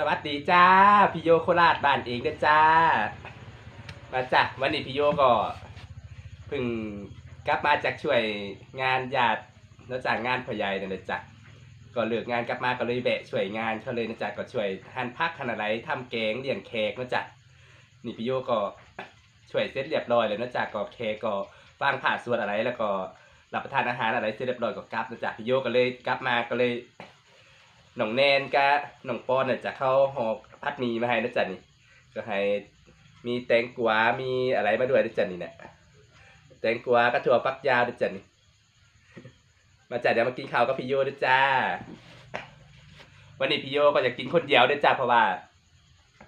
สวัสดีจ้าพี่โยโคราชบ้านเองเด้อจ้า มาจ้ะวันนี้พี่โยก็เพิ่งกลับมาจากช่วยงานญาติแล้วจากงานพ่อใหญ่นั่นแหละจ้ะก็เลิกงานกลับมาก็เลยแบะช่วยงานเขาเลยนะจ๊ะก็ช่วยหั่นพักหั่นอะไรทำแกงเลี้ยงแขกนะจ๊ะนี่พี่โยก็ช่วยเสร็จเรียบร้อยเลยนะจ๊ะก็แขกก็วางผ่าส่วนอะไรแล้วก็รับประทานอาหารอะไรเสร็จเรียบร้อยก็กลับนะจ๊ะพี่โยก็เลยกลับมาก็เลย นองแนนกับหนองปอนน่ะจะเข้าหอกพัดมีมาให้นะจ๊ะนี่ ก็ให้มีแตงกวา มีอะไรมาด้วยนะจ๊ะนี่เนี่ยแตงกวาก็ถั่วฟักยาวนะจ๊ะนี่ มาจ้ะเดี๋ยวมากินข้าวกับพี่โยนะจ้าวันนี้พี่โยก็อยากกินคนเดียวด้วยจ้าเพราะว่า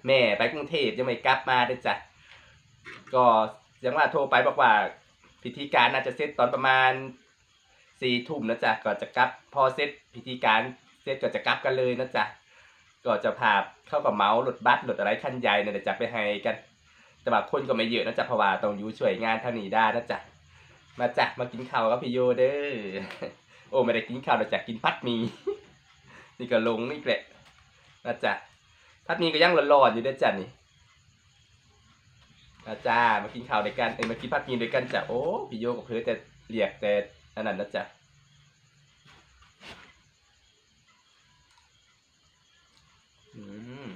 แม่ไปกรุงเทพยังไม่กลับมาด้วยจ้ะก็ยังว่าโทรไปบอกว่า พิธีการน่าจะเสร็จตอนประมาณสี่ทุ่มนะจ๊ะก็จะกลับพอเสร็จพิธีการ สร็จก็จะกลับกันเลยนะจ๊ะก็จะพาเข้ากับเมาส์รถบัสรถอะไรคันใหญ่เนี่ยเดี๋ยวจะไปให้กัน แต่ว่าคนก็ไม่เยอะนะจ๊ะเพราะว่าต้องอยู่ช่วยงานเท่านี้ได้นะจ๊ะมาจ้ะมากินข้าวกับพี่โยเด้อโอ้ไม่ได้กินข้าวเราจะกินพัดมีนี่ก็ลงนี่แหละนะจ๊ะพัดมีก็ยังร้อนๆอยู่ด้วยจ้ะนี่นะจ้ามากินข้าวด้วยกันเอ้มากินพัดมีด้วยกันจ้ะโอ้พี่โยกับเพื่อจะเรียกแต่อันนั้นนะจ๊ะอืม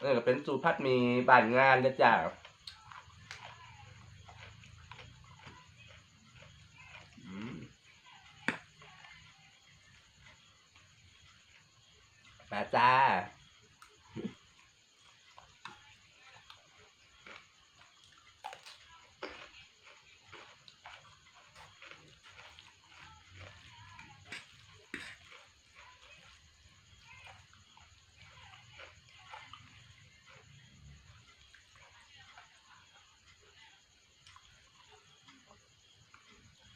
เออก็เป็นสูตรพัฒมีบ้านงานนะจ้ะอืมมาจ้า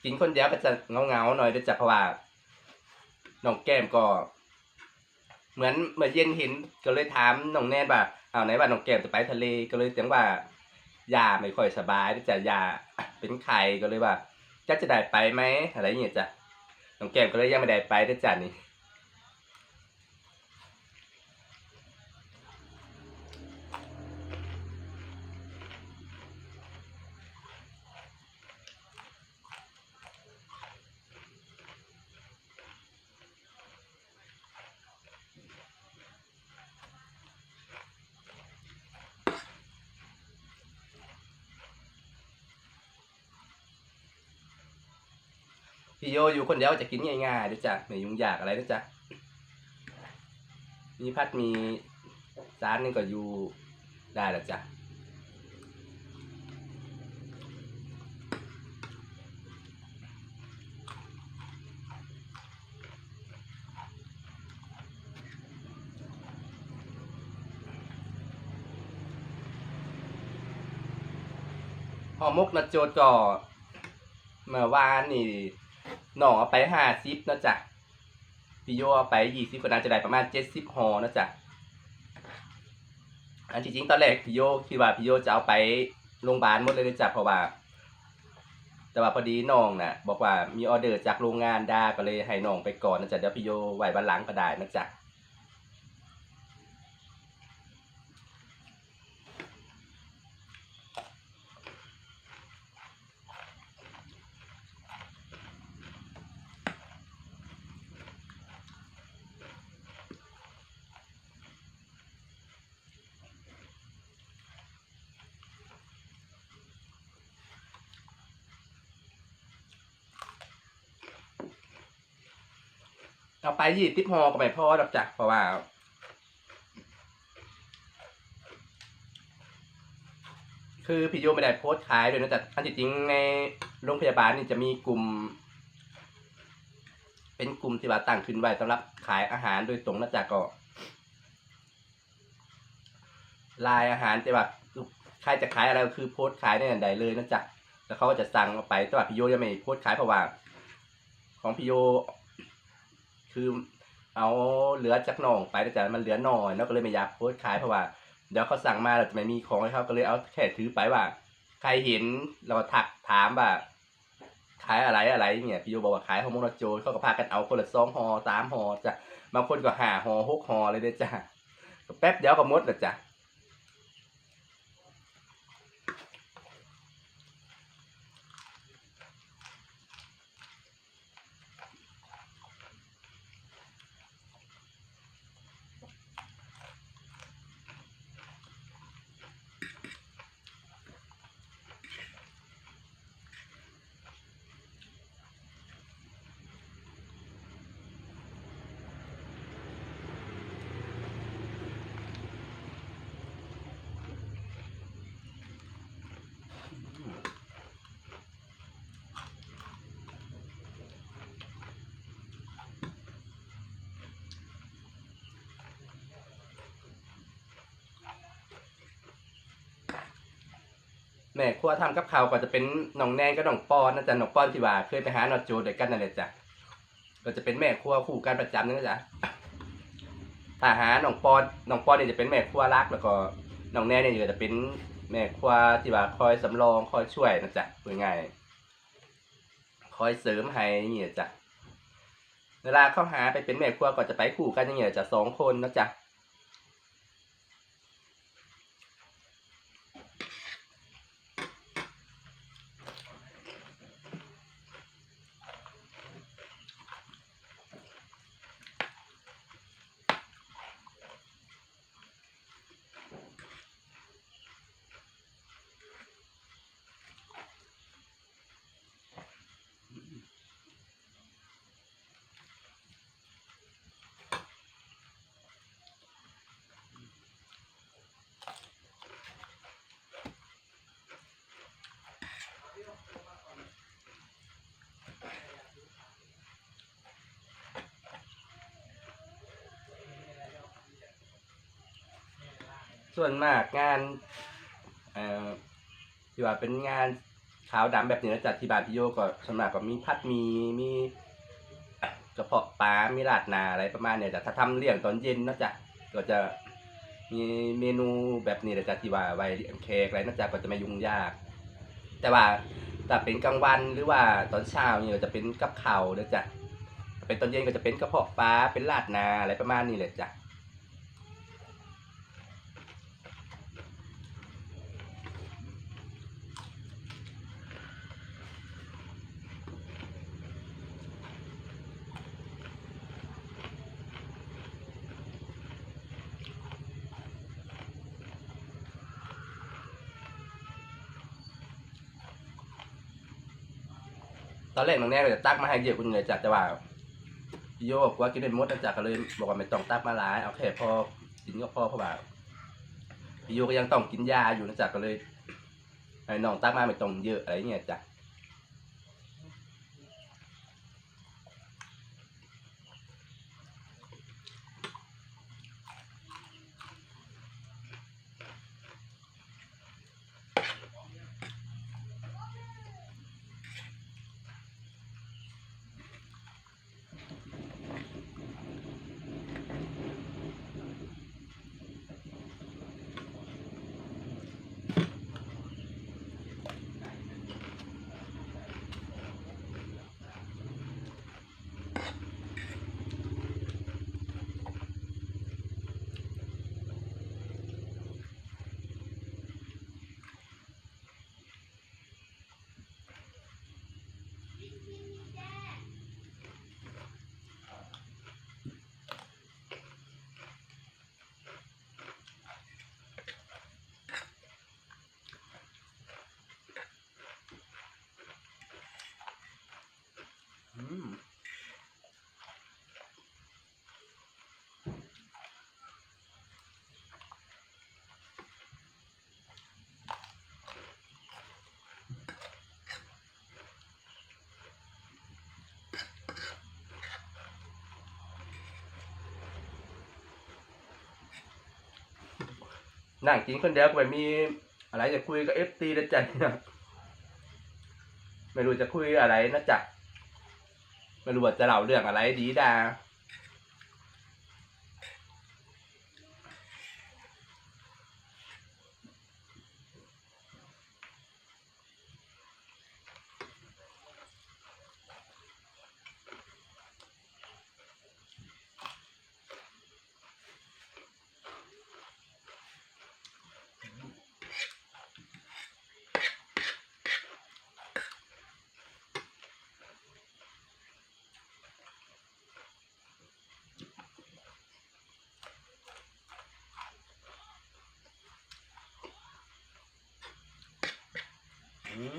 กินคนเดียวก็จะเงาเงาๆหน่อยด้วยจ้ะเพราะว่าน้องแก้มก็ เหมือนเหมือนเย็นเห็นก็เลยถามน้องแนนว่าเอาไหนว่าน้องแก้มจะไปทะเลก็เลยเสียงว่ายาไม่ค่อยสบายด้วยจ้ะยาเป็นไข้ก็เลยว่าจะจะได้ไปไหมอะไรอย่างเงี้ยจ้ะน้องแก้มก็เลยยังไม่ได้ไปด้วยจ้ะนี่ พี่โยอยู่คนเดียวจะกินง่ายๆด้วยจ้ะไม่ยุ่งยากอะไรด้วยจ้ะมีพัดมีจานหนึงก็อยู่ได้แล้วจ้ะห่อมกนะโจดก็เมื่อวานนี่ น้องเอาไปห้าซิบนะจ๊ะพี่โยเอาไปยี่สิบก็น่าจะได้ประมาณเจ็ดสิบหอนะจ๊ะอันจริงตอนแรกพี่โยคิดว่าพี่โยจะเอาไปโรงพยาบาลหมดเลยนะจ๊ะเพราะว่า แต่ว่าพอดีน้องน่ะ บอกว่ามีออเดอร์จากโรงงานดาก็เลยให้น้องไปก่อนนะจ๊ะเดี๋ยวพี่โยไหว้วันหลังก็ได้นะจ๊ะ เอาไปยี่สิบหอก็ไม่พอหรอกจ้ะเพราะว่าคือพี่โยไม่ได้โพสต์ขายด้วยนะแต่อันทีจริงในโรงพยาบาลนี่จะมีกลุ่ม เป็นกลุ่มที่ว่าตั้งขึ้นไว้สำหรับขายอาหารโดยตรงนะจ๊ะก็ลายอาหารแต่ว่าใครจะขายอะไรก็คือโพสต์ขายได้อย่างใดเลยนะจ๊ะแล้วเขาก็จะสั่งเอาไปแต่ว่าพี่โยยังไม่โพสต์ขายเพราะว่าของพี่โย คือเอาเหลือจากหน่องไปแต่มันเหลือหน่อยแล้วก็เลยไม่อยากโพสต์ขายเพราะว่าเดี๋ยวเขาสั่งมาเราจะไม่มีของให้เขาก็เลยเอาแค่ถือไปว่า ใครเห็นเราก็ถักถามว่าขายอะไรอะไรเนี่ยพี่โยบอกว่าขายฮอร์โมนโจเขาก็พากันเอาคนละสองห่อสามห่อจ้ะบางคนก็หาห่อหกห่อเลยเด้จ้ะแป๊บเดียวก็หมดละจ้ะ แม่ครัวทำกับข้าวก็จะเป็นน้องแนนกับน้องปอนนะจ๊ะน้องปอนที่ว่าเคยไปหาหนอดโจด้วยกันนั่นแหละจ้ะก็จะเป็นแม่ครัวคู่กันประจำนั่นแหละจ้ะถ้าหาน้องปอนน้องปอนเนี่ยจะเป็นแม่ครัวรักแล้วก็น้องแนนเนี่ยจะเป็น แม่ครัวที่ว่าคอยสำรองคอยช่วยนะจ๊ะพูดง่ายคอยเสริมให้ย่างเงี้ยจ้ะเวลาเข้าหาไปเป็นแม่ครัวก็จะไปคู่กันอย่างเงี้ยจะสองคนนะจ๊ะ ส่วนมากงานเอ่อที่ว่าเป็นงานขาวดำแบบนี้นะจัดที่บ้านพี่โยก็ส่วนมากก็มีพัดหมีมีกระเพาะปลา มีราดนาอะไรประมาณเนี้ยแต่ถ้าทำเลี้ยงตอนเย็นนะจ๊ะก็จะมีเมนูแบบนี้นะจ๊ะที่ว่าไว้เลี้ยงแขกอะไรนะจ๊ะก็จะไม่ยุ่งยาก แต่ว่าถ้าเป็นกลางวันหรือว่าตอนเช้าเนี่ยจะเป็นกับข้าวนะจ๊ะเป็นตอนเย็นก็จะเป็นกระเพาะปลาเป็นราดนาอะไรประมาณนี้แหละจ้ะ ตอนแรกน้องแน่ก็จะตักมาให้เยอะคุณเลยจัดแต่ว่าพี่โยบอกว่ากินเป็นมดนะจักก็เลยบอกว่าไม่ต้องตักมาหลายเอาแค่พอกินก็พอเพราะว่าพี่โยก็ยังต้องกินยาอยู่นะจักก็เลยให้น้องตักมาไม่ต้องเยอะอะไรเงี้ยจ้ะ นั่งกินคนเดียวก็ไม่มีอะไรจะคุยกับเอฟตีนะจ๊ะเนี่ยไม่รู้จะคุยอะไรนะจ๊ะไม่รู้ว่าจะเล่าเรื่องอะไรดีดา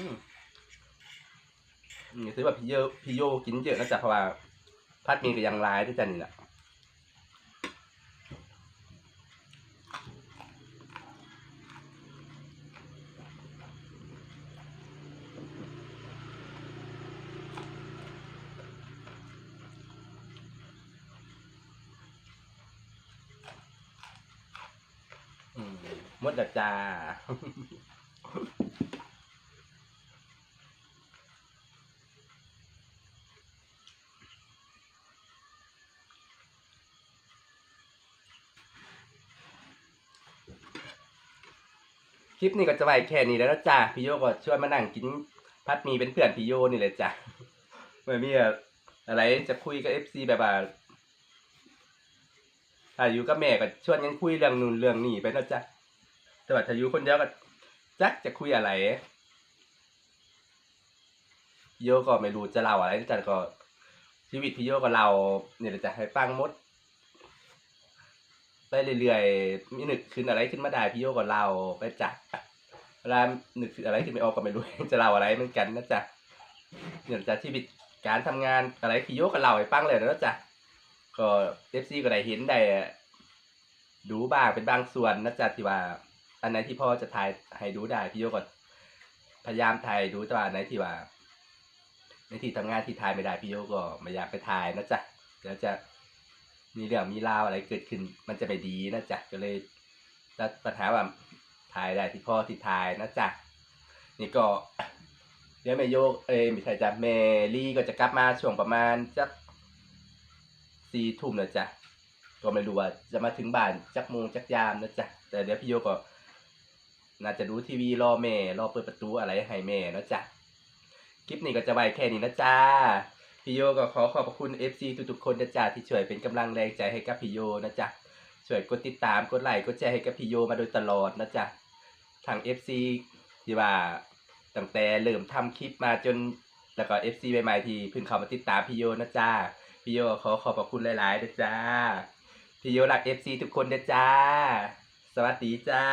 มอืมถือว่าพี่โยพี่โยกินเยอะนะจ๊ะเพราะว่าพัดมีกับยังร้ายด้วยจ้ะนี่แหละมดจ้า ลิปนี้ก็จะไว้แค่นี้แล้วนะจ้าพี่โยก็ชวนมานั่งกินพัดมีเป็นเพื่อนพี่โยนี่เลยจ้ะไม่มีอะไรจะคุยกับเอฟซีแบบว่าถ้าอยู่กับแม่ก็ชวนกันคุยเรื่องนู่นเรื่องนี่ไปนะจ๊ะแต่ว่าถ้าอยู่คนเดียวก็จักจะคุยอะไร พี่โยก็ไม่รู้จะเล่าอะไรจ๊ะก็ชีวิตพี่โยก็เล่าเนี่ยแหละจะให้ฟังมด ไปเรื่อยๆ มีนึกขึ้นอะไรขึ้นมาได้พี่โยก็เล่าไปจัดเวลานึกขึ้นอะไรขึ้นไม่ออกก็ไม่รู้ จะเล่าอะไรเหมือนกันนะจ๊ะเนี่ยจากชีวิตการทำงานอะไรพี่โยก็เล่าให้ฟังเลยนะจ๊ะก็เอฟซีก็ได้เห็นได้ดูบ้างเป็นบางส่วนนะจ๊ะที่ว่า อันไหนที่พ่อจะถ่ายให้ดูได้พี่โยก็พยายามถ่ายดูแต่ว่าอันไหนที่ว่าในที่ทำงานที่ถ่ายไม่ได้พี่โยก็ไม่อยากไปถ่ายนะจ๊ะเดี๋ยวจะ มีเรื่องมีราวอะไรเกิดขึ้น มันจะไม่ดีนะจ๊ะก็เลยตัดปัญหาว่าถ่ายได้ที่พ่อที่ถ่ายนะจ๊ะนี่ก็เดี๋ยวแม่โยกเอ้ยไม่ใช่จ้ะแม่ลี่ก็จะกลับมาช่วงประมาณจักสี่ทุ่มนะจ๊ะก็ไม่รู้ว่าจะมาถึงบ้านจักโมงจักยามนะจ๊ะแต่เดี๋ยวพี่โยก็น่าจะดูทีวีรอแม่รอเปิดประตูอะไรให้แม่นะจ๊ะคลิปนี้ก็จะไว้แค่นี้นะจ๊ะ พี่โยก็ขอขอบคุณ FC ทุกๆคนนะจ๊ะที่ช่วยเป็นกำลังแรงใจให้กับพี่โยนะจ๊ะช่วยกดติดตามกดไลค์กดแชร์ให้กับพี่โยมาโดยตลอดนะจ๊ะทาง FC ที่ว่าตั้งแต่เริ่มทำคลิปมาจนแล้วก็ FC ใหม่ๆที่เพิ่งเข้ามาติดตามพี่โยนะจ๊ะพี่โยขอขอบพระคุณหลายๆนะจ๊ะพี่โยรัก FC ทุกคนนะจ๊ะสวัสดีจ้า